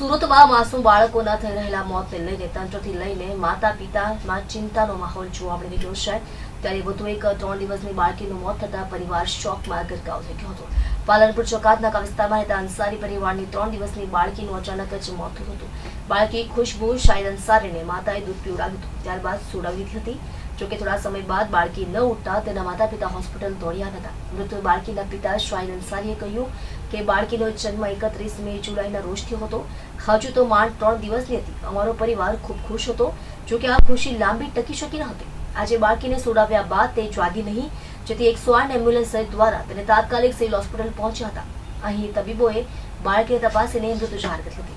સુરતમાં માસૂમ બાળકોના થઈ રહેલા મોતને લઈને તંત્રથી લઈને માતા પિતામાં ચિંતાનો માહોલ જોવા મળી રહ્યો છે. ત્યારે વધુ એક ત્રણ દિવસની બાળકીનું મોત થતા પરિવાર શોકમાં ગરકાવ થઈ ગયો હતો. પાલનપુર ચોકાતના વિસ્તારમાં રહેતા અંસારી પરિવારની ત્રણ દિવસની બાળકીનું અચાનક જ મોત થયું હતું. બાળકી ખુશ્બુ શાહિદ અંસારીને માતાએ દૂધ પીવડાવ્યું હતું. ત્યારબાદ સુડાવી હતી. જોકે થોડા સમય બાદ બાળકી ન ઉઠતા તેના માતા પિતા હોસ્પિટલ દોડ્યા હતા મૃત બાળકીના પિતા શાહિન અંસારીએ કહ્યું કે બાળકીનો જન્મ એકત્રીસ મે જુલાઈના રોજ હતો. હજુ તો માંડ ત્રણ દિવસની હતી. અમારો પરિવાર ખૂબ ખુશ હતો જોકે આ ખુશી લાંબી ટકી શકી ન હતી. આજે બાળકીને સોડાવ્યા બાદ તે જાગી નહીં જેથી એકસો આઠ એમ્બ્યુલન્સ દ્વારા તેને તાત્કાલિક સિવિલ હોસ્પિટલ પહોંચ્યા હતા. અહીં તબીબોએ બાળકીને તપાસીને મૃત્યુ જાહેર કરી હતી.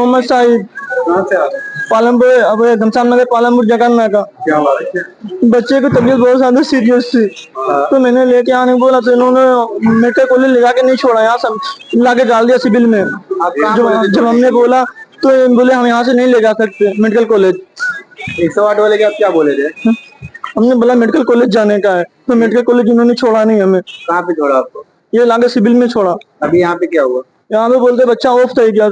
મોહમ્મદ સાહિબ. पालमपुर अब घमसान नगर पालमपुर जगन में का। क्या हुआ बच्चे की तबीयत बहुत ज़्यादा सीरियस थी हाँ। तो मैंने लेके आने को बोला तो इन्होंने मेडिकल कॉलेज लगा के नहीं छोड़ा यहाँ सब ला के डाल दिया सिविल में। जब, जब हमने बोला तो बोले हम यहाँ से नहीं ले जा सकते मेडिकल कॉलेज एक सौ आठ वाले के आप क्या बोले थे? हाँ। हमने बोला मेडिकल कॉलेज जाने का है। तो मेडिकल कॉलेज उन्होंने छोड़ा नहीं हमें। कहाँ पे छोड़ा आपको? ये लागे सिविल में छोड़ा। अभी यहाँ पे क्या हुआ? यहाँ पे बोलते बच्चा ऑफ़ था क्या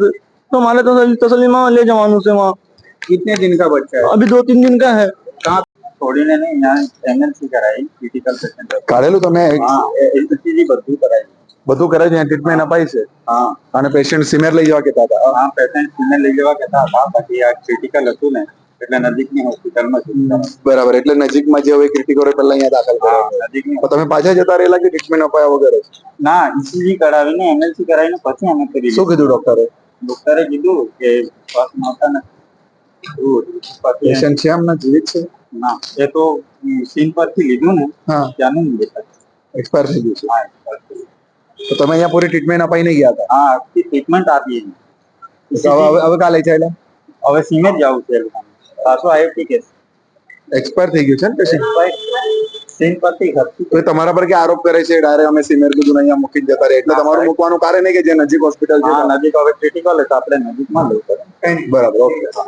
तो हमारे तसली तसलीमा ले जवानों से वहाँ कितने दिन का बच्चा है अभी दो तीन दिन का है कहाँ છોડીને નહીં यहाँ एमएलसी कराई क्रिटिकल पेशेंट કાઢેલું તમે હા એલસીજી બધું કરાયું બધું કરે છે ટ્રીટમેન્ટ અપાઈ છે હા અને પેશન્ટ સિમેર લઈ જવા કહેતા હતા હા પેશન્ટ સિને લઈ જવા કહેતા હતા બાકી આ ક્રિટિકલ હતું ને એટલે નજીકની હોસ્પિટલમાં શિફ્ટ બરાબર એટલે નજીકમાં જે હોય ક્રિટિકલ હોય પહેલા અહીંયા દાખલ કરો હા નજીકની તો તમે પાછા જતા રહેલા કે ટ્રીટમેન્ટ અપાયા વગર જ? ના ઈસીજી કરાવીને એમએલસી કરાવીને પછી અમે કરી શું કીધું ડોક્ટરે ડોક્ટરે કીધું કે શ્વાસ નહોતા ને એવું પેશન્ટ છે એમના જીવિત છે? ના એ તો સીન પરથી લીધું ને ત્યાંનું એક્સપાયર થઈ ગયું છે. હા તો તમે અહીંયા પૂરી ટ્રીટમેન્ટ અપાઈને ગયા હતા? હા આખી ટ્રીટમેન્ટ આપી. હવે હવે- કાલે છે એટલે હવે સીમે જ જવું છે પાછો. પાછો આઈએફટી કેસ એક્સપાયર થઈ ગયું છે ને પેશન્ટ તો તમારા પર કે આરોપ કરે છે? ડાયરેક્ટ અમે સિમેર કીધું અહીંયા મૂકી જતા રહે એટલે તમારું મૂકવાનું કારણ કે જે નજીક હોસ્પિટલ છે નજીક હવે ક્રિટિકલ એટલે આપણે નજીકમાં લઈ પડે બરાબર ઓકે.